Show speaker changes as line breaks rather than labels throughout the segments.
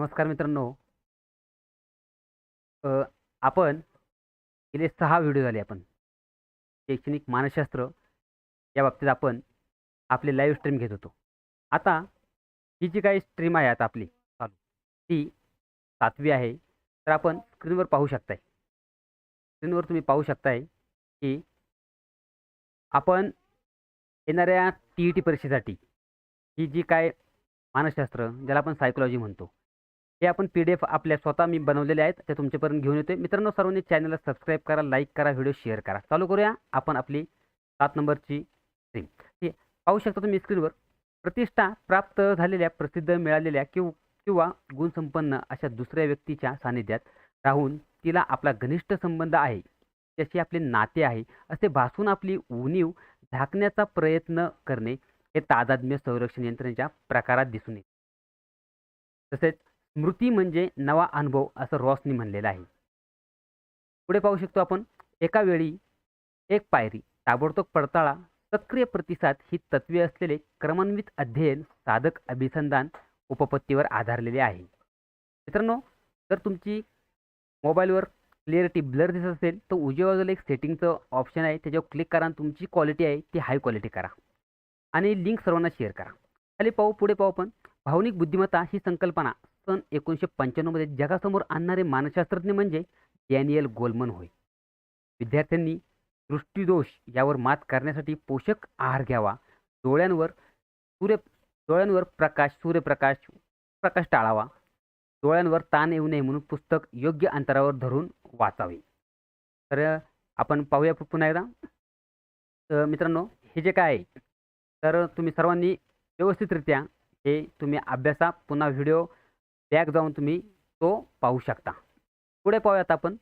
नमस्कार मित्रांनो. आपण गेले सहा व्हिडिओ झाले आपण. शैक्षणिक मानसशास्त्र या बाबतीत आपण आपले लाईव्ह स्ट्रीम घेत होतो. आता ही जी काही स्ट्रीम आहे आता आपली चालू ती सातवी आहे. तर आपण स्क्रीनवर पाहू शकताय. स्क्रीनवर तुम्ही पाहू शकताय की आपण येणाऱ्या टी ई टी परीक्षेसाठी ही जी काय मानसशास्त्र ज्याला आपण सायकोलॉजी म्हणतो हे आपण पी डी एफ आपल्या स्वतः मी बनवलेले आहेत ते तुमच्यापर्यंत घेऊन येते मित्रांनो सर्वांनी चॅनलला सबस्क्राईब करा लाईक करा व्हिडिओ शेअर करा. चालू करूया आपण आपली सात नंबरची स्ट्रीम हे पाहू शकता तुम्ही स्क्रीनवर प्रतिष्ठा प्राप्त झालेल्या प्रसिद्ध मिळालेल्या किंवा किंवा गुणसंपन्न अशा दुसऱ्या व्यक्तीच्या सानिध्यात राहून तिला आपला घनिष्ठ संबंध आहे त्याशी आपले नाते आहे असे भासून आपली उणीव झाकण्याचा प्रयत्न करणे हे तादात्म्य संरक्षण यंत्रणेच्या प्रकारात दिसून येते. तसेच स्मृती म्हणजे नवा अनुभव असं रॉसनी म्हणलेलं आहे. पुढे पाहू शकतो आपण एका वेळी एक पायरी ताबडतोब पडताळा सक्रिय प्रतिसाद ही तत्वे असलेले क्रमान्वित अध्ययन साधक अभिसंधान उपपत्तीवर आधारलेले आहे. मित्रांनो जर तुमची मोबाईलवर क्लिअरिटी ब्लर दिसत असेल तर उजव्या बाजूला एक सेटिंगचं ऑप्शन आहे त्याच्यावर क्लिक करा आणि तुमची क्वालिटी आहे ती हाय क्वालिटी करा. आणि लिंक सर्वांना शेअर करा. खाली पाहू पुढे पाहू आपण भावनिक बुद्धिमत्ता ही संकल्पना सन एकोणीसशे पंच्याण्णवमध्ये जगासमोर आणणारे मानसशास्त्रज्ञ म्हणजे डॅनियल गोलमन होय. विद्यार्थ्यांनी दृष्टीदोष यावर मात करण्यासाठी पोषक आहार घ्यावा. डोळ्यांवर सूर्य डोळ्यांवर प्रकाश सूर्यप्रकाश प्रकाश टाळावा. डोळ्यांवर ताण येऊ नये म्हणून पुस्तक योग्य अंतरावर धरून वाचावे. तर आपण पाहूया पुन्हा एकदा. तर मित्रांनो हे जे काय आहे तर तुम्ही सर्वांनी व्यवस्थितरित्या हे तुम्ही अभ्यासा. पुन्हा व्हिडिओ बॅक जाऊन तुम्ही तो पाहू शकता. पुढे पाहूयात आपण.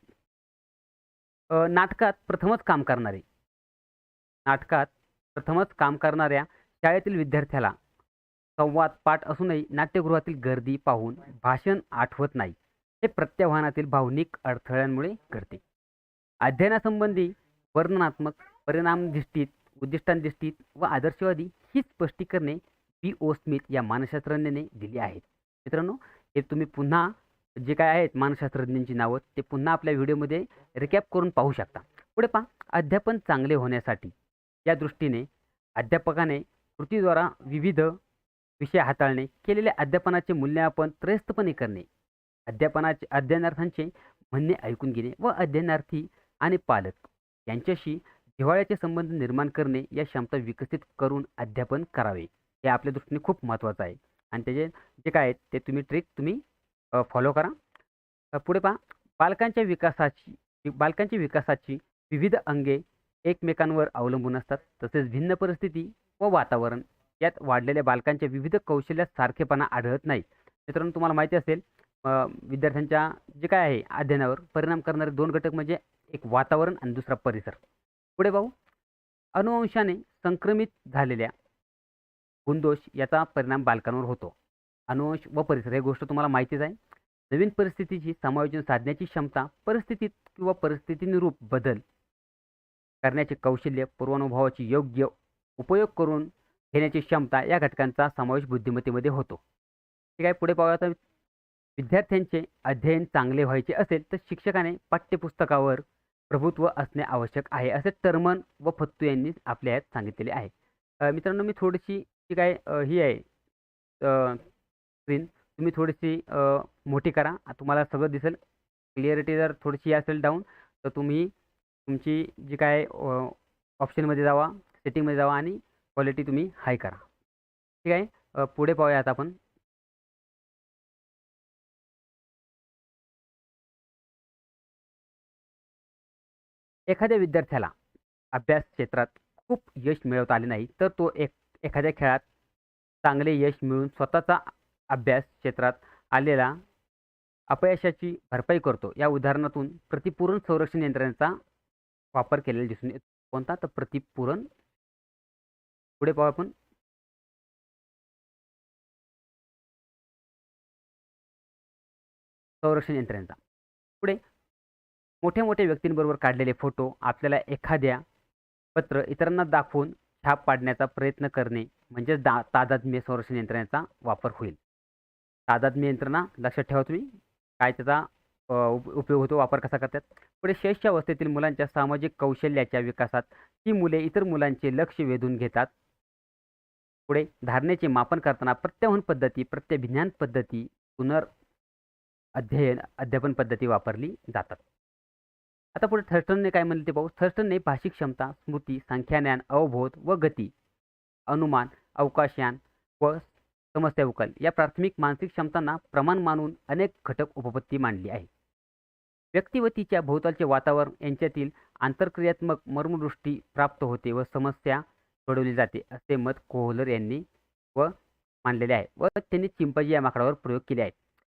नाटकात प्रथमच काम करणारे. नाटकात प्रथमच काम करणाऱ्या शाळेतील विद्यार्थ्याला संवाद पाठ असूनही नाट्यगृहातील गर्दी पाहून भाषण आठवत नाही. हे प्रत्याव्हानातील भावनिक अडथळ्यांमुळे घडते. अध्ययनासंबंधी वर्णनात्मक परिणामधिष्ठित उद्दिष्टांधिष्ठित व आदर्शवादी ही स्पष्टीकरणे बी ओ स्मिथ या मानसशास्त्रज्ञाने दिली आहेत. मित्रांनो हे तुम्ही पुन्हा जे काय आहेत मानसशास्त्रज्ञांची नावं ते पुन्हा आपल्या व्हिडिओमध्ये रिकॅप करून पाहू शकता. पुढे पहा अध्यापन चांगले होण्यासाठी. या दृष्टीने अध्यापकाने कृतीद्वारा विविध विषय हाताळणे केलेल्या अध्यापनाचे मूल्यमापन त्रयस्थपणे करणे अध्यापनाचे अध्ययनार्थांचे म्हणणे ऐकून घेणे व अध्ययनार्थी आणि पालक यांच्याशी जिव्हाळ्याचे संबंध निर्माण करणे या क्षमता विकसित करून अध्यापन करावे. हे आपल्या दृष्टीने खूप महत्त्वाचं आहे. आणि त्याचे जे काय आहेत ते तुम्ही ट्रिक तुम्ही फॉलो करा. पुढे पहा. बालकांच्या विकासाची बालकांच्या विकासाची विविध अंगे एकमेकांवर अवलंबून असतात. तसेच भिन्न परिस्थिती व वातावरण यात वाढलेल्या बालकांच्या विविध कौशल्यात सारखेपणा आढळत नाही मित्रांनो तुम्हाला माहिती असेल विद्यार्थ्यांच्या जे काय आहे अध्ययनावर परिणाम करणारे दोन घटक म्हणजे एक वातावरण आणि दुसरा परिसर. पुढे पाहू. अनुवंशाने संक्रमित झालेल्या गुणदोष याचा परिणाम बालकांवर होतो. अनुवंश व परिसर हे गोष्ट तुम्हाला माहितीच आहे. नवीन परिस्थितीची समायोजन साधण्याची क्षमता परिस्थितीत किंवा परिस्थितीनुरूप बदल करण्याचे कौशल्य पूर्वानुभवाची योग्य उपयोग करून घेण्याची क्षमता या घटकांचा समावेश बुद्धिमत्तेमध्ये होतो. ठीक आहे पुढे पाहूया आता विद्यार्थ्यांचे अध्ययन चांगले व्हायचे असेल तर शिक्षकाने पाठ्यपुस्तकावर प्रभुत्व असणे आवश्यक आहे असे टर्मन व फत्तू यांनी आपल्या यात सांगितलेले आहे. मित्रांनो मी थोडीशी जी काय ही आहे स्क्रीन तुम्ही थोडीशी मोठी करा. तुम्हाला सगळं दिसेल. क्लिअरिटी जर थोडीशी असेल डाऊन तर तुम्ही तुमची जी काय ऑप्शनमध्ये जावा सेटिंगमध्ये जावा आणि क्वालिटी तुम्ही हाय करा. ठीक आहे? पुढे पाहूया आता आपण. एखाद्या विद्यार्थ्याला अभ्यास क्षेत्रात खूप यश मिळवता आले नाही तर तो एक एखाद्या खेळात चांगले यश मिळून स्वतःचा अभ्यास क्षेत्रात आलेला अपयशाची भरपाई करतो. या उदाहरणातून प्रतिपूरण संरक्षण यंत्रणेचा वापर केलेला दिसून येतो. कोणता? तर प्रतिपूरण पुढे पाहू आपण. संरक्षण यंत्रणेचा पुढे मोठ्या मोठ्या व्यक्तींबरोबर काढलेले फोटो आपल्याला एखाद्या पत्र इतरांना दाखवून छाप पाडण्याचा प्रयत्न करणे म्हणजेच दा तादात्म्य संरक्षण यंत्रणेचा वापर होईल. तादात्म्य यंत्रणा लक्षात ठेवा तुम्ही काय त्याचा उप उपयोग होतो वापर कसा करतात? पुढे शैशव अवस्थेतील मुलांच्या सामाजिक कौशल्याच्या विकासात ही मुले इतर मुलांचे लक्ष वेधून घेतात. पुढे धारणेचे मापन करताना प्रत्याहून पद्धती प्रत्यभिज्ञान पद्धती पुनर अध्ययन अध्यापन पद्धती वापरली जातात. आता पुढे थर्स्टनने काय म्हणले ते पाहू. थर्स्टनने भाषिक क्षमता स्मृती संख्याज्ञान अवबोध व गती अनुमान अवकाशयान व समस्या उकल या प्राथमिक मानसिक क्षमतांना प्रमाण मानून अनेक घटक उपपत्ती मांडली आहे व्यक्ती व तिच्या भोवतालचे वातावरण यांच्यातील आंतरक्रियात्मक मर्मदृष्टी प्राप्त होते व समस्या सोडवली जाते असे मत कोहलर यांनी व मांडलेले आहे व त्यांनी चिंपाजी या माकडावर प्रयोग केले आहेत.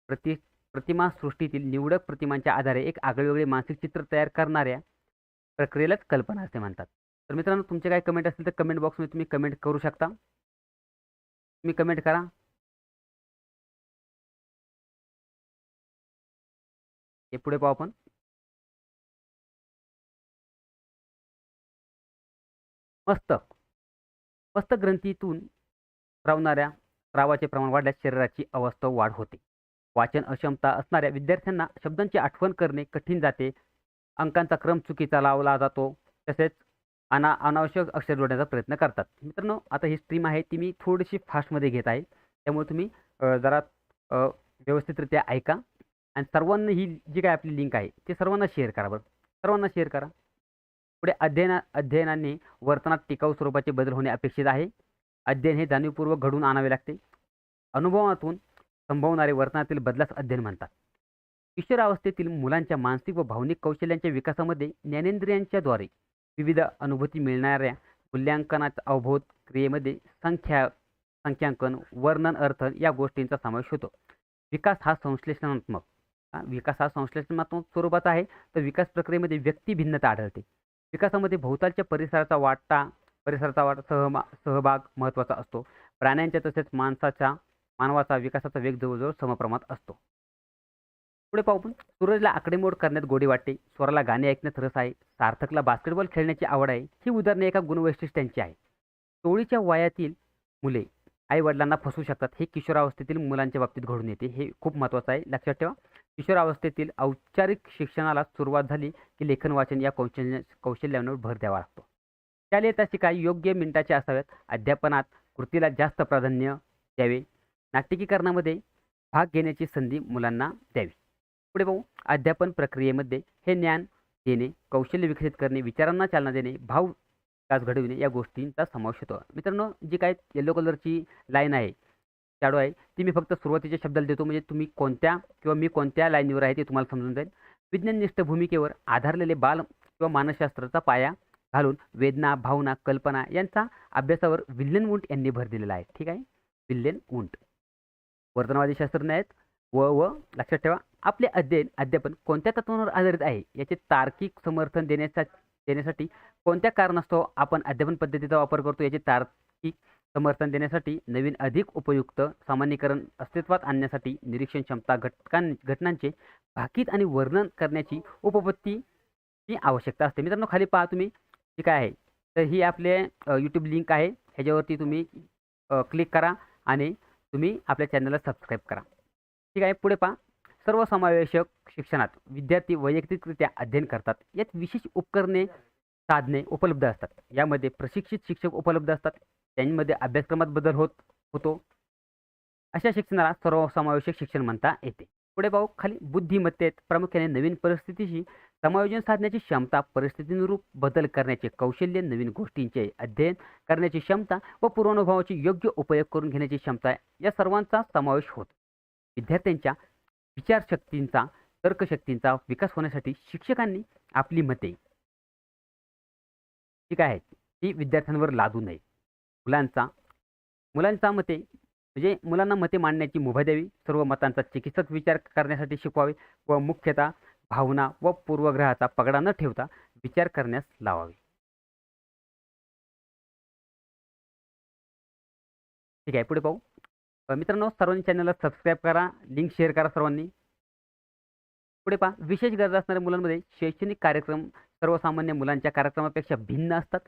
प्रति प्रतिमा सृष्टीतील निवडक प्रतिमांच्या आधारे एक आगळेवेगळे मानसिक चित्र तयार करणाऱ्या प्रक्रियेलाच कल्पना असे म्हणतात. तर मित्रांनो तुमचे काही कमेंट असतील तर कमेंट बॉक्समध्ये तुम्ही कमेंट करू शकता. तुम्ही कमेंट करा. हे पुढे पाहू आपण. मस्तक मस्तक ग्रंथीतून स्रावणाऱ्या स्रावाचे प्रमाण वाढल्यास शरीराची अवस्था वाढ होते. वाचन अक्षमता असणाऱ्या विद्यार्थ्यांना शब्दांची आठवण करणे कठीण जाते. अंकांचा क्रम चुकीचा लावला जातो. तसेच अना अनावश्यक अक्षर जोडण्याचा प्रयत्न करतात. मित्रांनो आता ही स्ट्रीम आहे ती मी थोडीशी फास्टमध्ये घेत आहे. त्यामुळे तुम्ही जरा व्यवस्थितरित्या ऐका. आणि सर्वांना ही जी काय आपली लिंक आहे ते सर्वांना शेअर करा बरं. सर्वांना शेअर करा. पुढे अध्ययना अध्ययनाने वर्तनात टिकाऊ स्वरूपाचे बदल होणे अपेक्षित आहे. अध्ययन हे जाणीवपूर्वक घडवून आणावे लागते. अनुभवातून संभवणारे वर्तनातील बदलास अध्ययन म्हणतात. किशोरावस्थेतील मुलांच्या मानसिक व भावनिक कौशल्यांच्या विकासामध्ये ज्ञानेंद्रियांच्याद्वारे विविध अनुभूती मिळणाऱ्या मूल्यांकनाच्या अवभूत क्रियेमध्ये संख्या संख्यांकन वर्णन अर्थ या गोष्टींचा समावेश होतो. विकास हा संश्लेषणात्मक हा, विकास हा संश्लेषणात्मक स्वरूपाचा आहे. तर विकास प्रक्रियेमध्ये व्यक्ती भिन्नता आढळते. विकासामध्ये भोवतालच्या परिसराचा वाटा परिसराचा वाटा सहमा सहभाग महत्त्वाचा असतो. प्राण्यांच्या तसेच माणसाच्या मानवाचा विकासाचा वेग जवळजवळ समप्रमाणात असतो. पुढे पाहू आपण. सूरजला आकडेमोड करण्यात गोडी वाटते. स्वराला गाणे ऐकण्यात रस आहे. सार्थकला बास्केटबॉल खेळण्याची आवड आहे. ही उदाहरणे एका गुणवैशिष्ट्यांची आहे टोळीच्या वयातील मुले आई वडिलांना फसवू शकतात. हे किशोरावस्थेतील मुलांच्या बाबतीत घडून येते. हे खूप महत्त्वाचं आहे. लक्षात ठेवा. किशोरावस्थेतील औपचारिक शिक्षणाला सुरुवात झाली की लेखन वाचन या कौशल्य कौशल्यांवर भर द्यावा लागतो. शालेय काही योग्य मिनिटाचे असाव्यात अध्यापनात कृतीला जास्त प्राधान्य द्यावे. नाटकीकरणामध्ये भाग घेण्याची संधी मुलांना द्यावी. पुढे पाहू. अध्यापन प्रक्रियेमध्ये हे ज्ञान देणे कौशल्य विकसित करणे विचारांना चालना देणे भाव विकास घडविणे या गोष्टींचा समावेश होतो. मित्रांनो जी काय येलो कलरची लाईन आहे शॅडो आहे ती मी फक्त सुरुवातीच्या शब्दाला देतो. म्हणजे तुम्ही कोणत्या किंवा मी कोणत्या लाईनीवर आहे ते तुम्हाला समजून जाईल. विज्ञाननिष्ठ भूमिकेवर आधारलेले बाल किंवा मानसशास्त्राचा पाया घालून वेदना भावना कल्पना यांचा अभ्यासावर विल्यन वुंट यांनी भर दिलेला आहे. ठीक आहे? Willian won't. वर्तनवादी शास्त्रज्ञ आहेत. व व लक्षात ठेवा. आपले अध्ययन अध्यापन कोणत्या तत्वांवर आधारित आहे? याचे तार्किक समर्थन देण्याचा देण्यासाठी कोणत्या कारणास्तव आपण अध्यापन पद्धतीचा वापर करतो? याचे तार्किक समर्थन देण्यासाठी नवीन अधिक उपयुक्त सामान्यीकरण अस्तित्वात आणण्यासाठी निरीक्षण क्षमता घटकां घटनांचे भाकीत आणि वर्णन करण्याची उपपत्तीची आवश्यकता असते. मित्रांनो खाली पहा तुम्ही ठीक काय आहे? तर ही आपले यूट्यूब लिंक आहे. ह्याच्यावरती तुम्ही क्लिक करा आणि तुम्ही आपल्या चॅनलला सबस्क्राईब करा. ठीक आहे? पुढे पहा. सर्वसमावेशक शिक्षणात विद्यार्थी वैयक्तिकरित्या अध्ययन करतात. यात विशेष उपकरणे साधने उपलब्ध असतात. यामध्ये प्रशिक्षित शिक्षक उपलब्ध असतात. त्यांमध्ये अभ्यासक्रमात बदल होत होतो. अशा शिक्षणाला सर्वसमावेशक शिक्षण म्हणता येते. पुढे पाहू. खाली बुद्धिमत्तेत प्रामुख्याने नवीन परिस्थितीशी समायोजन साधण्याची क्षमता परिस्थितीनुरूप बदल करण्याचे कौशल्य नवीन गोष्टींचे अध्ययन करण्याची क्षमता व पूर्वानुभवाची योग्य उपयोग करून घेण्याची क्षमता या सर्वांचा समावेश होतो. विद्यार्थ्यांच्या विचारशक्तींचा तर्कशक्तींचा विकास होण्यासाठी शिक्षकांनी आपली मते जी काय आहेत ती विद्यार्थ्यांवर लादू नये. मुलांचा मुलांचा मते म्हणजे मुलांना मते मांडण्याची मुभा द्यावी सर्व मतांचा चिकित्सक विचार करण्यासाठी शिकवावे व मुख्यतः भावना व पूर्वग्रहाचा पगडा न ठेवता विचार करण्यास लावावे. ठीक आहे पुढे पाहू. मित्रांनो सर्वांनी चॅनलला सबस्क्राईब करा लिंक शेअर करा सर्वांनी. पुढे पहा विशेष गरजा असणाऱ्या मुलांमध्ये शैक्षणिक कार्यक्रम सर्वसामान्य मुलांच्या कार्यक्रमापेक्षा भिन्न असतात.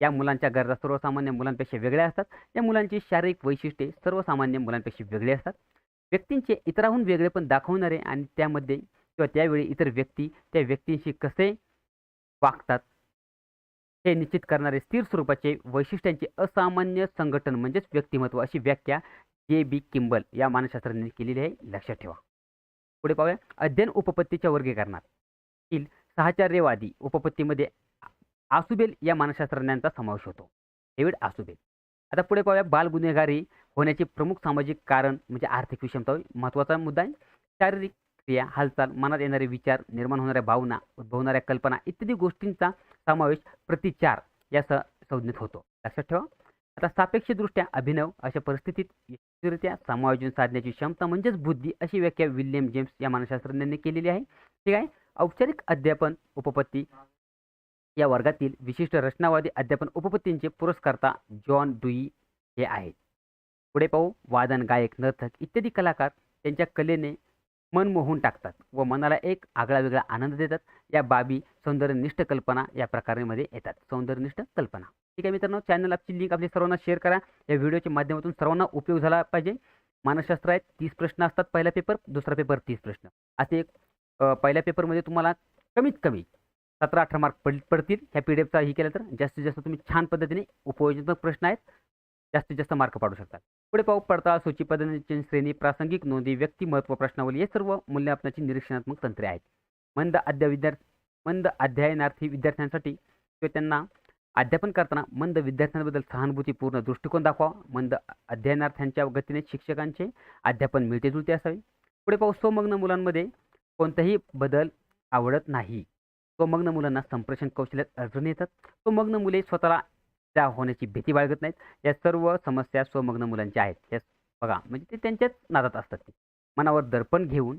या मुलांच्या गरजा सर्वसामान्य मुलांपेक्षा वेगळ्या असतात. या मुलांची शारीरिक वैशिष्ट्ये सर्वसामान्य मुलांपेक्षा वेगळी असतात. व्यक्तींचे इतराहून वेगळे पण दाखवणारे आणि त्यामध्ये किंवा त्यावेळी इतर व्यक्ती त्या व्यक्तींशी कसे वागतात हे निश्चित करणारे स्थिर स्वरूपाचे वैशिष्ट्यांचे असामान्य संघटन म्हणजेच व्यक्तिमत्व अशी व्याख्या के बी किंबल या मानसशास्त्रज्ञांनी केलेली आहे. लक्षात ठेवा. पुढे पाहूया. अध्ययन उपपत्तीच्या वर्गीकरणात. सहचार्यवादी साहचर्यवादी उपपत्तीमध्ये आसुबेल या मानसशास्त्रज्ञांचा समावेश होतो. David Ausubel. आता पुढे पाहूया. बाल गुन्हेगारी होण्याचे प्रमुख सामाजिक कारण म्हणजे आर्थिक विषमता महत्त्वाचा मुद्दा आहे. शारीरिक क्रिया हालचाल मनात येणारे विचार निर्माण होणाऱ्या भावना उद्भवणाऱ्या कल्पना इत्यादी गोष्टींचा समावेश प्रतिचार या स संज्ञेत होतो. लक्षात ठेवा. आता सापेक्षदृष्ट्या अभिनव अशा परिस्थितीत यशस्वीरित्या समायोजन साधण्याची क्षमता म्हणजेच बुद्धी अशी व्याख्या विल्यम जेम्स या मानसशास्त्रज्ञांनी केलेली आहे. ठीक आहे? औपचारिक अध्यापन उपपत्ती या वर्गातील विशिष्ट रचनावादी अध्यापन उपपत्तींचे पुरस्कर्ता जॉन डुई हे आहेत. पुढे पाहू वादन गायक नर्तक इत्यादी कलाकार त्यांच्या कलेने मन मोहून टाकतात व मनाला एक आगळा वेगळा आनंद देतात. या बाबी सौंदर्यनिष्ठ कल्पना या प्रकारामध्ये येतात. सौंदर्यनिष्ठ कल्पना. ठीक आहे मित्रांनो चॅनल आपची लिंक आपली सर्वांना शेअर करा. या व्हिडिओच्या माध्यमातून सर्वांना उपयोग झाला पाहिजे. मानसशास्त्र आहेत तीस प्रश्न असतात पहिला पेपर दुसरा पेपर तीस प्रश्न. असे एक पहिल्या पेपरमध्ये तुम्हाला कमीत कमी सतरा अठरा मार्क पड पडतील. ह्या पी डी एफचा ही केलं तर जास्तीत जास्त तुम्ही छान पद्धतीने उपयोजनात्मक प्रश्न आहेत. जास्तीत जास्त मार्क पाडू शकतात. पुढे पाहू पडताळ सूची श्रेणी प्रासंगिक नोंदी व्यक्तिमत्व प्रश्नावली हे सर्व मूल्यमापनाची निरीक्षणात्मक तंत्रे आहेत. मंद अध्या विद्यार्थी मंद अध्ययनार्थी विद्यार्थ्यांसाठी किंवा त्यांना अध्यापन करताना मंद विद्यार्थ्यांबद्दल सहानुभूतीपूर्ण दृष्टिकोन दाखवा. मंद अध्ययनार्थ्यांच्या गतीने शिक्षकांचे अध्यापन मिळतेजुळते असावे. पुढे पाहू स्वमग्न मुलांमध्ये कोणताही बदल आवडत नाही. स्वमग्न मुलांना संप्रेषण कौशल्यात अडचणी येतात. स्वमग्न मुले स्वतःला होण्याची भीती बाळगत नाहीत. या सर्व समस्या स्वमग्न मुलांच्या आहेत. या बघा म्हणजे ते त्यांच्याच नादात असतात ते. मनावर दर्पण घेऊन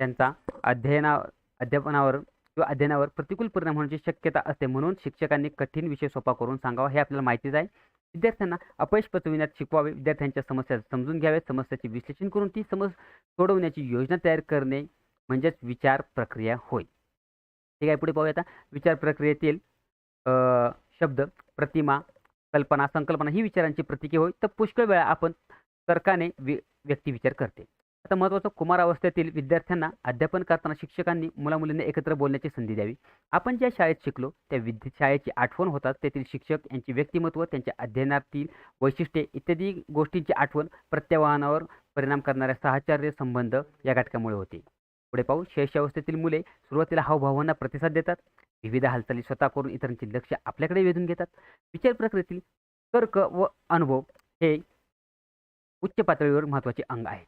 त्यांचा अध्ययना अध्यापनावर किंवा अध्ययनावर प्रतिकूल परिणाम होण्याची शक्यता असते म्हणून शिक्षकांनी कठीण विषय सोपा करून सांगावा हे आपल्याला माहितीच आहे. विद्यार्थ्यांना अपयश पचविण्यात शिकवावे विद्यार्थ्यांच्या समस्या समजून घ्याव्यात समस्याचे विश्लेषण करून ती समज सोडवण्याची योजना तयार करणे म्हणजेच विचार प्रक्रिया होय. ठीक आहे पुढे पाहूया आता. विचार प्रक्रियेतील शब्द प्रतिमा कल्पना संकल्पना ही विचारांची प्रतीके होय. तर पुष्कळ वेळा आपण तर्काने वि व्यक्ती विचार करते. आता महत्त्वाचं कुमारावस्थेतील विद्यार्थ्यांना अध्यापन करताना शिक्षकांनी मुलामुलींना एकत्र बोलण्याची संधी द्यावी. आपण ज्या शाळेत शिकलो त्या विद्या शाळेची आठवण होतात. तेथील शिक्षक यांचे व्यक्तिमत्व त्यांच्या अध्ययनातील वैशिष्ट्ये इत्यादी गोष्टींची आठवण प्रत्यावाहनावर परिणाम करणाऱ्या साहचर्य संबंध या घटकामुळे होते. पुढे पाहू. शैशवावस्थेतील मुले सुरुवातीला हावभावांना प्रतिसाद देतात. विविध हालचाली स्वतः करून इतरांचे लक्ष आपल्याकडे वेधून घेतात. विचार प्रक्रियेतील तर्क व अनुभव हे उच्च पातळीवर महत्त्वाचे अंग आहे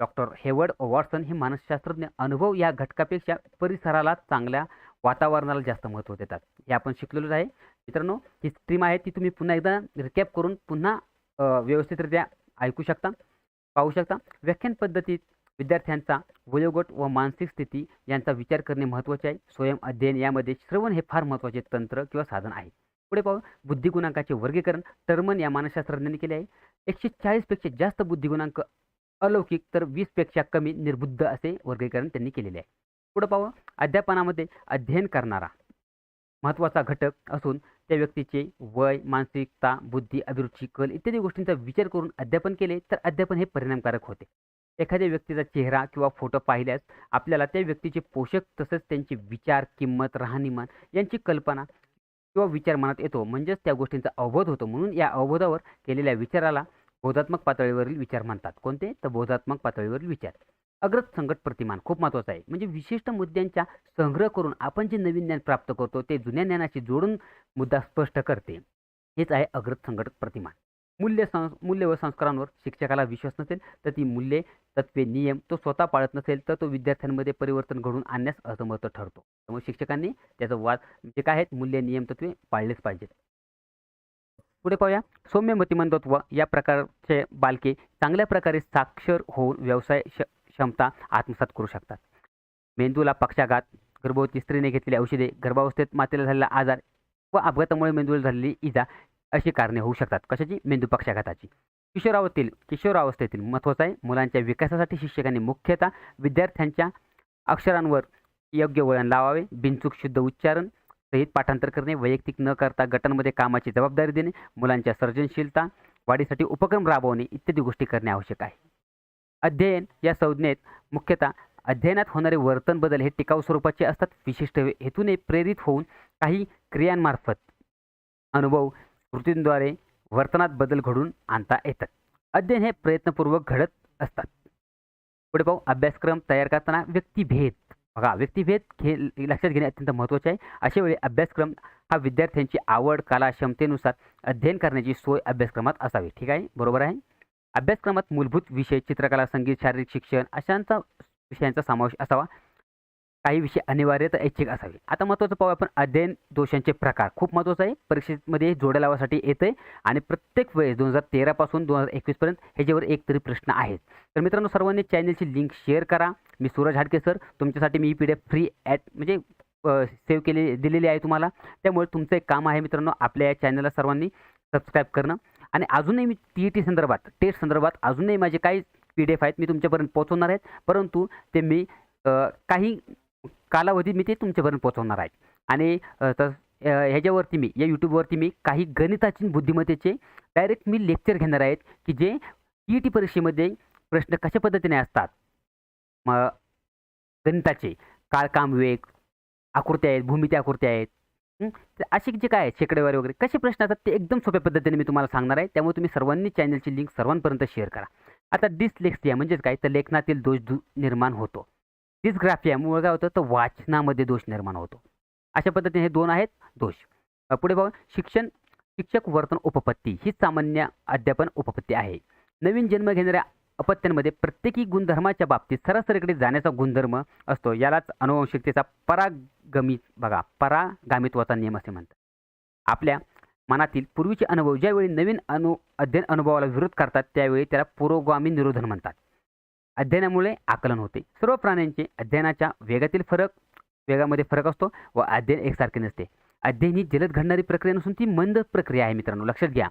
डॉक्टर हेवर्ड वॉटसन हे मानसशास्त्रज्ञ. अनुभव या घटकापेक्षा परिसराला चांगल्या वातावरणाला जास्त महत्त्व देतात. हे आपण शिकलेलोच आहे. मित्रांनो ही स्ट्रीम आहे ती तुम्ही पुन्हा एकदा रिकॅप करून पुन्हा व्यवस्थितरित्या ऐकू शकता पाहू शकता. व्याख्यान पद्धतीत विद्यार्थ्यांचा वयोगट व मानसिक स्थिती यांचा विचार करणे महत्त्वाचे आहे. स्वयं अध्ययन यामध्ये श्रवण हे फार महत्त्वाचे तंत्र किंवा साधन आहे. पुढे पाहू. बुद्धिगुणांकाचे वर्गीकरण. टर्मन या मानसशास्त्रज्ञांनी केले आहे. एकशे चाळीसपेक्षा जास्त बुद्धिगुणांक अलौकिक तर वीसपेक्षा कमी निर्बुद्ध असे वर्गीकरण त्यांनी केलेले आहे. पुढे पाहू. अध्यापनामध्ये अध्ययन करणारा महत्त्वाचा घटक असून त्या व्यक्तीचे वय मानसिकता बुद्धी अभिरुची कल इत्यादी गोष्टींचा विचार करून अध्यापन केले तर अध्यापन हे परिणामकारक होते. एखाद्या व्यक्तीचा चेहरा किंवा फोटो पाहिल्यास आपल्याला त्या व्यक्तीचे पोषक तसंच त्यांचे विचार किंमत राहणीमान यांची कल्पना किंवा विचार मनात येतो. म्हणजेच त्या गोष्टींचा अवबोध होतो. म्हणून या अवबोधावर केलेल्या विचाराला बोधात्मक पातळीवरील विचार म्हणतात. कोणते? तर बोधात्मक पातळीवरील विचार. अग्रत संकट प्रतिमान खूप महत्त्वाचं आहे. म्हणजे विशिष्ट मुद्द्यांचा संग्रह करून आपण जे नवीन ज्ञान प्राप्त करतो ते जुन्या ज्ञानाशी जोडून मुद्दा स्पष्ट करते. हेच आहे अग्रत संकट प्रतिमान. मूल्य सं मूल्य व संस्कारांवर शिक्षकाला विश्वास नसेल तर ती मूल्ये तत्वे नियम तो स्वतः पाळत नसेल तर तो विद्यार्थ्यांमध्ये परिवर्तन घडून आणण्यास असमर्थ ठरतो. त्यामुळे शिक्षकांनी त्याचा वाद जे काय आहेत मूल्य नियम तत्वे पाळलेच पाहिजेत. पुढे पाहूया. सौम्य मतिमंदत्व या प्रकारचे बालके चांगल्या प्रकारे साक्षर होऊन व्यवसाय क्षमता आत्मसात करू शकतात. मेंदूला पक्षाघात गर्भवती स्त्रीने घेतलेली औषधे गर्भावस्थेत मातेला झालेला आजार व अपघातामुळे मेंदूला झालेली इजा अशी कारणे होऊ शकतात. कशाची? मेंदू पक्षाघाताची. किशोरावस्थेतील किशोरावस्थेतील महत्त्वाचं आहे मुलांच्या विकासासाठी शिक्षकांनी मुख्यतः विद्यार्थ्यांच्या अक्षरांवर योग्य वळण लावावे बिनचूक शुद्ध उच्चारण सहित पाठांतर करणे वैयक्तिक न करता गटांमध्ये कामाची जबाबदारी देणे मुलांच्या सर्जनशीलता वाढीसाठी उपक्रम राबवणे इत्यादी गोष्टी करणे आवश्यक आहे. अध्ययन या संज्ञेत मुख्यतः अध्ययनात होणारे वर्तन बदल हे टिकाऊ स्वरूपाचे असतात. विशिष्ट हेतूने प्रेरित होऊन काही क्रियांमार्फत अनुभव कृतींद्वारे वर्तनात बदल घडून आणता येतात. अध्ययन हे प्रयत्नपूर्वक घडत असतात. पुढे पाहू. अभ्यासक्रम तयार करताना व्यक्तिभेद. बघा व्यक्तिभेद घे लक्षात घेणे अत्यंत महत्त्वाचे आहे. अशा वेळी अभ्यासक्रम हा विद्यार्थ्यांची आवड कला क्षमतेनुसार अध्ययन करण्याची सोय अभ्यासक्रमात असावी. ठीक आहे? बरोबर आहे? अभ्यासक्रमात मूलभूत विषय चित्रकला संगीत शारीरिक शिक्षण अशांचा विषयांचा समावेश असावा. काही विषय अनिवार्य तर ऐच्छिक असावे. आता महत्त्वाचं पाहू आपण अध्ययन दोषांचे प्रकार. खूप महत्त्वाचं आहे. परीक्षेमध्ये जोड्या लावासाठी येतं आहे आणि प्रत्येक वेळेस दोन हजार तेरापासून दोन हजार एकवीसपर्यंत ह्याच्यावर एक तरी प्रश्न आहेत. तर मित्रांनो सर्वांनी चॅनलची लिंक शेअर करा. मी सूरज हाडके सर तुमच्यासाठी मी ही P D F free at म्हणजे सेव्ह केले दिलेली आहे तुम्हाला. त्यामुळे तुमचं एक काम आहे मित्रांनो आपल्या या चॅनलला सर्वांनी सबस्क्राईब करणं. आणि अजूनही मी टी ई टी संदर्भात टेस्ट संदर्भात अजूनही माझे काही पी डी एफ आहेत मी तुमच्यापर्यंत पोहोचवणार आहेत. परंतु ते मी काही कालावधी मी ते तुमच्यापर्यंत पोहोचवणार आहे. आणि तर ह्याच्यावरती मी या यूट्यूबवरती मी काही गणिताची बुद्धिमत्तेचे डायरेक्ट मी लेक्चर घेणार आहेत की जे ई टी परीक्षेमध्ये प्रश्न कशा पद्धतीने असतात. मग गणिताचे काळ काम वेग आकृत्या आहेत भूमिती आकृत्या आहेत. असे जे काय आहेत शेकडेवारी वगैरे कसे प्रश्न असतात ते एकदम सोप्या पद्धतीने मी तुम्हाला सांगणार आहे. त्यामुळे तुम्ही सर्वांनी चॅनलची लिंक सर्वांपर्यंत शेअर करा. आता डिसलेक्सिया म्हणजेच काय? तर लेखनातील दोष दु निर्माण होतो. डिस्ग्राफियामुळे काय होतं? तर वाचनामध्ये दोष निर्माण होतो. अशा पद्धतीने हे दोन आहेत दोष. पुढे बघा. शिक्षण शिक्षक वर्तन उपपत्ती ही सामान्य अध्यापन उपपत्ती आहे. नवीन जन्म घेणाऱ्या अपत्यांमध्ये प्रत्येकी गुणधर्माच्या बाबतीत सरासरीकडे जाण्याचा गुणधर्म असतो. यालाच अनुवंशिकतेचा परागमी बघा. परागामित्वाचा नियम असे म्हणतात. आपल्या मनातील पूर्वीचे अनुभव ज्यावेळी नवीन अनु अध्ययन अनुभवाला विरोध करतात त्यावेळी त्याला पुरोगामी निरोधन म्हणतात. अध्ययनामुळे आकलन होते. सर्व प्राण्यांचे अध्ययनाच्या वेगातील फरक वेगामध्ये फरक असतो व अध्ययन एकसारखे नसते. अध्ययन ही जलद घडणारी प्रक्रिया नसून ती मंद प्रक्रिया आहे मित्रांनो लक्षात घ्या.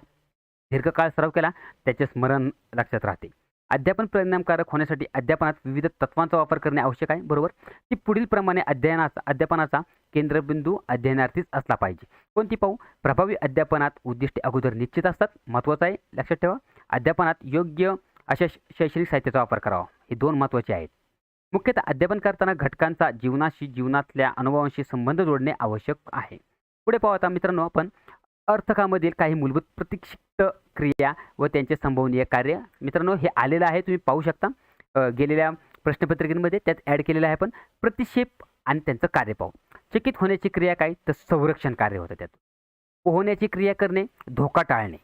दीर्घकाळ सराव केला त्याचे स्मरण लक्षात राहते. अध्यापन परिणामकारक होण्यासाठी अध्यापनात विविध तत्वांचा वापर करणे आवश्यक आहे बरोबर? ती पुढील प्रमाणे अध्ययनाचा अध्यापनाचा केंद्रबिंदू अध्ययनार्थीच असला पाहिजे. कोणती पाहू? प्रभावी अध्यापनात उद्दिष्टे अगोदर निश्चित असतात महत्त्वाचं आहे लक्षात ठेवा. अध्यापनात योग्य अशा शैक्षणिक साहित्याचा वापर करावा. हे दोन महत्त्वाचे आहेत. मुख्यतः अध्यापन करताना घटकांचा जीवनाशी जीवनातल्या अनुभवांशी संबंध जोडणे आवश्यक आहे. पुढे पाहू आता मित्रांनो आपण अर्थकामधील काही मूलभूत प्रतिक्षिप्त क्रिया व त्यांचे संभवनीय कार्य. मित्रांनो हे आलेलं आहे तुम्ही पाहू शकता. गेलेल्या प्रश्नपत्रिकेमध्ये त्यात ॲड केलेलं आहे पण प्रतिक्षेप आणि त्यांचं कार्य पाहू. चकित होण्याची क्रिया काय? तर संरक्षण कार्य होतं त्यात. पोहण्याची क्रिया करणे धोका टाळणे.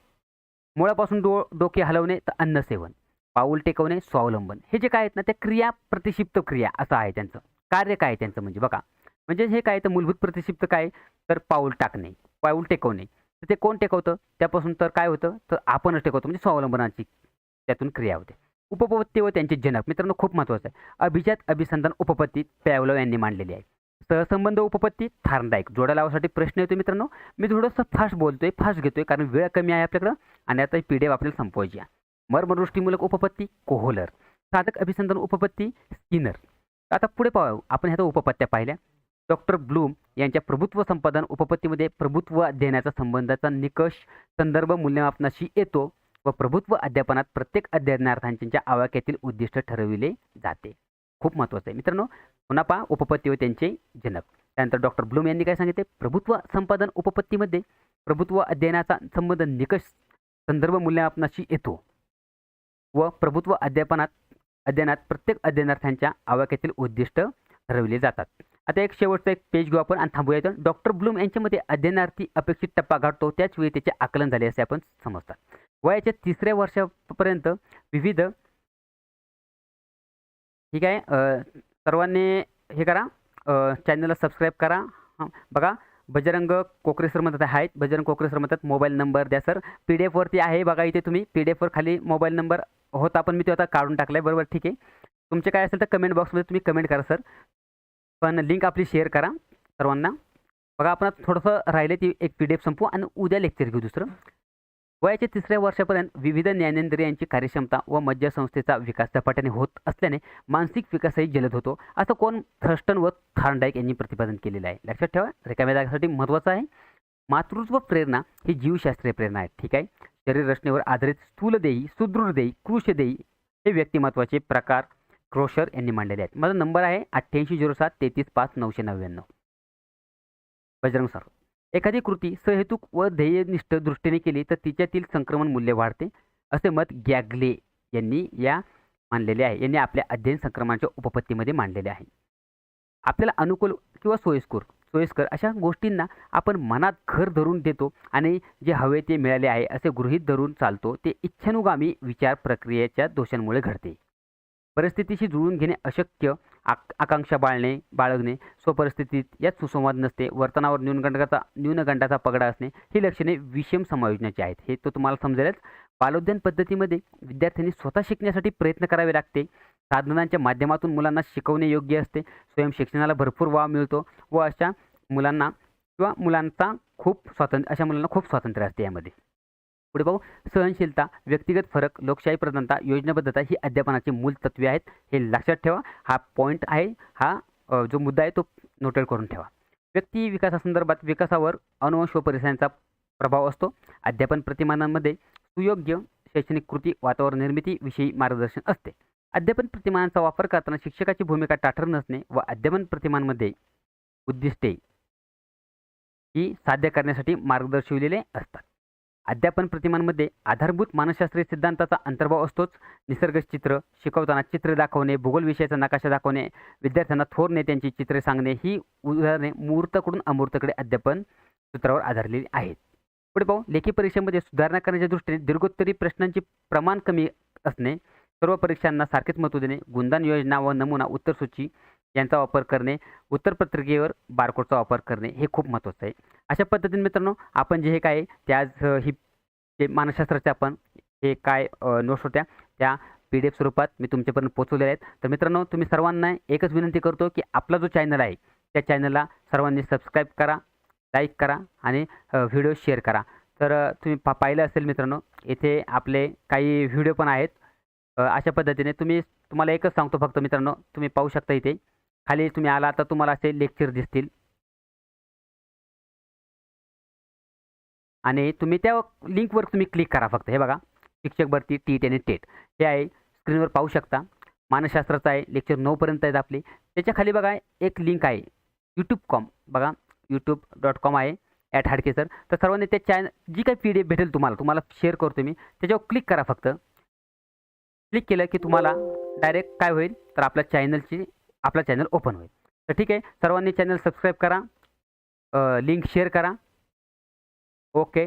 मुळापासून डो डोके हलवणे तर अन्न सेवन पाऊल टेकवणे स्वावलंबन. हे जे काय आहेत ना त्या क्रिया प्रतिशिप्त क्रिया असं आहे त्यांचं. कार्य काय आहे त्यांचं म्हणजे बघा. म्हणजे हे काय तर मूलभूत प्रतिशिप्त काय तर पाऊल टाकणे पाऊल टेकवणे. तर ते कोण टेकवतं? त्यापासून तर काय होतं? तर आपणच टेकवतो. म्हणजे स्वावलंबनाची त्यातून क्रिया होते. उपपत्ती व त्यांचे जनक. मित्रांनो खूप महत्त्वाचं आहे. अभिजात अभिसंधान उपपत्ती पॅवलव यांनी मांडलेली आहे. सहसंबंध उपपत्ती थारदायक. जोड्या लावासाठी प्रश्न येतो मित्रांनो. मी थोडंसं फास्ट बोलतोय फास्ट घेतोय कारण वेळ कमी आहे आपल्याकडं आणि आता पी डी एफ आपल्याला संपवायची आहे. मर्मदृष्टीमूलक उपपत्ती कोहोलर. साधक अभिसंधान उपपत्ती स्किनर. आता पुढे पाहू. आपण ह्या उपपत्त्या पाहिल्या. डॉक्टर ब्लूम यांच्या प्रभुत्व संपादन उपपत्तीमध्ये प्रभुत्व अध्ययनाचा संबंधाचा निकष संदर्भ मूल्यमापनाशी येतो व प्रभुत्व अध्यापनात प्रत्येक अध्ययनार्थांच्या आवाक्यातील उद्दिष्ट ठरविले जाते. खूप महत्त्वाचं आहे. मित्रांनो पुन्हा पहा. उपपत्ती व त्यांचे जनक. त्यानंतर डॉक्टर ब्लूम यांनी काय सांगितले? प्रभुत्व संपादन उपपत्तीमध्ये प्रभुत्व अध्ययनाचा संबंध निकष संदर्भ मूल्यमापनाशी येतो. व प्रभुत्व अध्यापनात अध्ययनात प्रत्येक अध्ययनार्थांच्या आवाक्यातील उद्दिष्ट ठरविले जातात. आता एक शेवटचं एक पेज घेऊ आपण आणि थांबूया इथं डॉक्टर ब्लूम यांच्यामध्ये अध्ययनार्थी अपेक्षित टप्पा गाठतो त्याच वेळी त्याचे आकलन झाले असे आपण समजतात. वयाच्या तिसऱ्या वर्षापर्यंत विविध ठीक आहे सर्वांनी हे करा चॅनलला सबस्क्राईब करा. बघा बजरंग कोकरे सर म्हणतात आहेत. बजरंग कोकरे सर म्हणतात मोबाईल नंबर द्या सर. पी डी एफवरती आहे बघा इथे तुम्ही. पी डी एफवर खाली मोबाईल नंबर होता पण मी तो आता काढून टाकला आहे बरोबर ठीक आहे. तुमचे काय असेल तर कमेंट बॉक्समध्ये तुम्ही कमेंट करा सर पण लिंक आपली शेअर करा सर्वांना. बघा आपण थोडंसं राहिले ती एक पी डी एफ संपू आणि उद्या लेक्चर घेऊ दुसरं. वयाच्या तिसऱ्या वर्षापर्यंत विविध ज्ञानेंद्रियांची कार्यक्षमता व मज्जासंस्थेचा विकास झपाट्याने होत असल्याने मानसिक विकासही जलद होतो. असं कोण थर्स्टन व थार्नडाईक यांनी प्रतिपादन केलेलं आहे. लक्षात ठेवा रिकाम्या जागेसाठी महत्त्वाचं आहे. मातृत्व प्रेरणा ही जीवशास्त्रीय प्रेरणा आहे ठीक आहे? शरीर रचनेवर आधारित स्थूलदेही सुदृढदेही कृशदेही हे व्यक्तिमत्वाचे प्रकार क्रोशर यांनी मांडलेले आहेत. माझा नंबर आहे अठ्ठ्याऐंशी झिरो सात तेहतीस पाच नऊशे नव्याण्णव. बजरंग सर एखादी कृती सहेतुक व ध्येयनिष्ठ दृष्टीने केली तर तिच्यातील संक्रमण मूल्य वाढते असे मत गॅगले यांनी या मांडलेले आहे. यांनी आपल्या अध्ययन संक्रमणाच्या उपपत्तीमध्ये मांडलेले आहे. आपल्याला अनुकूल किंवा सोयीस्कूर सोयीस्कर अशा गोष्टींना आपण मनात घर धरून देतो आणि जे हवे ते मिळाले आहे असे गृहीत धरून चालतो ते इच्छानुगामी विचार प्रक्रियेच्या दोषांमुळे घडते. परिस्थितीशी जुळून घेणे अशक्य आक आकांक्षा बाळणे बाळगणे स्वपरिस्थितीत यात सुसंवाद नसते वर्तनावर न्यूनगंडाचा न्यूनगंडाचा पगडा असणे ही लक्षणे विषम समायोजनाची आहेत. हे तो तुम्हाला समजेलच. बालोद्यान पद्धतीमध्ये विद्यार्थ्यांनी स्वतः शिकण्यासाठी प्रयत्न करावे लागते. साधनांच्या माध्यमातून मुलांना शिकवणे योग्य असते. स्वयंशिक्षणाला भरपूर वाव मिळतो व अशा मुलांना किंवा मुलांचा खूप स्वातंत्र्य अशा मुलांना खूप स्वातंत्र्य असते यामध्ये. पुढे पाहू. सहनशीलता व्यक्तिगत फरक लोकशाही प्रधानता योजनाबद्धता ही अध्यापनाची मूल तत्वे आहेत. हे लक्षात ठेवा. हा पॉईंट आहे. हा जो मुद्दा आहे तो नोटेड करून ठेवा. व्यक्ती विकासासंदर्भात विकासावर अनुवंश व परिसरांचा प्रभाव असतो. अध्यापन प्रतिमानांमध्ये सुयोग्य शैक्षणिक कृती वातावरण निर्मितीविषयी मार्गदर्शन असते. अध्यापन प्रतिमांचा वापर करताना शिक्षकाची भूमिका ताठर नसणे व अध्यापन प्रतिमांमध्ये उद्दिष्टे ही साध्य करण्यासाठी मार्गदर्शविलेले असतात. अध्यापन प्रतिमांमध्ये आधारभूत मानसशास्त्रीय सिद्धांताचा अंतर्भाव असतोच. निसर्ग चित्र शिकवताना चित्र दाखवणे भूगोल विषयाचा नकाशा दाखवणे विद्यार्थ्यांना थोर नेत्यांची चित्रे सांगणे ही उदाहरणे मूर्तकडून अमूर्तकडे अध्यापन सूत्रावर आधारलेली आहेत. पुढे पाहू. लेखी परीक्षेमध्ये सुधारणा करण्याच्या दृष्टीने दीर्घोत्तरी प्रश्नांचे प्रमाण कमी असणे सर्व परीक्षांना सारखेच महत्त्व देणे गुणदान योजना व नमुना उत्तरसूची यांचा वापर करणे उत्तरपत्रिकेवर बारकोडचा वापर करणे हे खूप महत्त्वाचं आहे. अशा पद्धतीने मित्रांनो आपण जे हे काय आहे, ते आज ही जे मानसशास्त्राचे आपण हे काय नोट्स होत्या त्या पी डी एफ स्वरूपात मी तुमच्यापर्यंत पोहोचवलेल्या आहेत. तर मित्रांनो तुम्ही सर्वांना एकच विनंती करतो की आपला जो चॅनल आहे त्या चॅनलला सर्वांनी सबस्क्राईब करा लाईक करा आणि व्हिडिओ शेअर करा. तर तुम्ही पा पाहिलं असेल मित्रांनो येथे आपले काही व्हिडिओ पण आहेत. अशा पद्धतीने तुम्ही तुम्हाला एकच सांगतो फक्त मित्रांनो तुम्ही पाहू शकता इथे. खाली तुम्ही आला तर तुम्हाला असे लेक्चर दिसतील. आणि तुम्ही त्या लिंकवर तुम्ही क्लिक करा फक्त. हे बघा शिक्षक भरती टीट आणि टेट. हे आहे स्क्रीनवर पाहू शकता. मानसशास्त्राचं आहे लेक्चर नऊपर्यंत आहेत आपले. त्याच्याखाली बघा एक लिंक आहे. यूट्यूब कॉम बघा यूट्यूब डॉट कॉम आहे ॲट हाडके सर तर सर्वांनी त्या चॅनल जी काही पी डी एफ भेटेल तुम्हाला तुम्हाला शेअर करतो मी त्याच्यावर क्लिक करा फक्त. क्लिक केलं की तुम्हाला डायरेक्ट काय होईल? तर आपल्या चॅनलची आपला चॅनल ओपन होईल. तर ठीक आहे. सर्वांनी चॅनल सबस्क्राईब करा. लिंक शेअर करा. ओके